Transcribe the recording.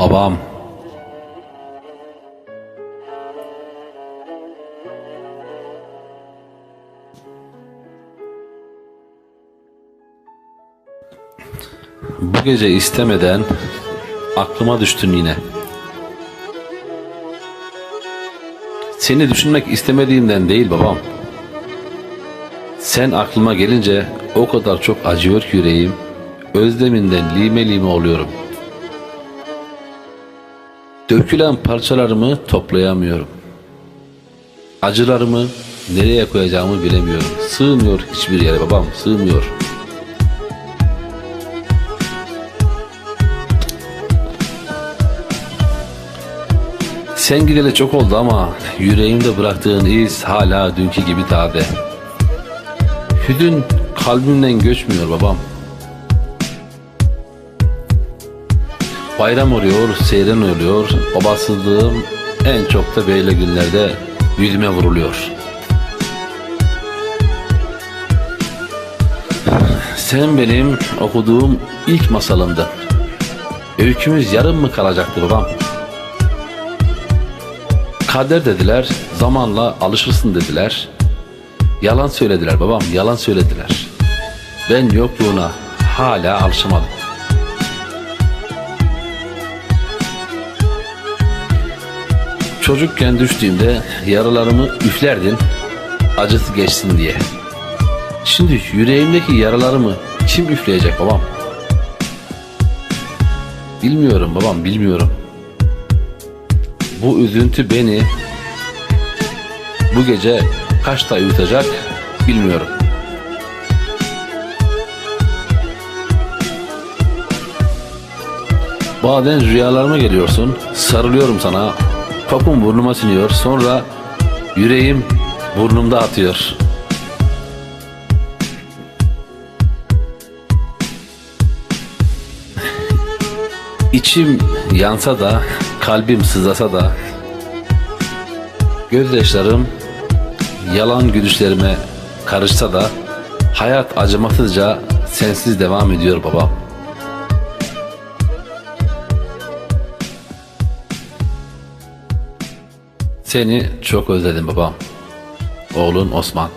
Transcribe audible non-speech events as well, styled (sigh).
Babam. Bu gece istemeden aklıma düştün yine. Seni düşünmek istemediğimden değil babam. Sen aklıma gelince o kadar çok acıyor ki yüreğim. Özleminden lime lime oluyorum. Dökülen parçalarımı toplayamıyorum. Acılarımı nereye koyacağımı bilemiyorum. Sığmıyor hiçbir yere babam, sığmıyor. Sen gideli çok oldu ama yüreğimde bıraktığın iz hala dünkü gibi taze. Hüdün kalbimden göçmüyor babam. Bayram oluyor, seyran oluyor. Babasızlığım en çok da böyle günlerde yüzüme vuruluyor. Sen benim okuduğum ilk masalımdın. Öykümüz yarım mı kalacaktı babam? Kader dediler, zamanla alışırsın dediler. Yalan söylediler babam, yalan söylediler. Ben yokluğuna hala alışamadım. Çocukken düştüğümde yaralarımı üflerdin, acısı geçsin diye. Şimdi yüreğimdeki yaralarımı kim üfleyecek babam? Bilmiyorum babam, bilmiyorum. Bu üzüntü beni bu gece kaçta uyutacak bilmiyorum. Bazen rüyalarıma geliyorsun, sarılıyorum sana, kokun burnuma siniyor, sonra yüreğim burnumda atıyor. (laughs) İçim yansa da, kalbim sızlasa da, gözyaşlarım yalan gülüşlerime karışsa da, hayat acımasızca sensiz devam ediyor baba. Seni çok özledim babam. Oğlun Osman.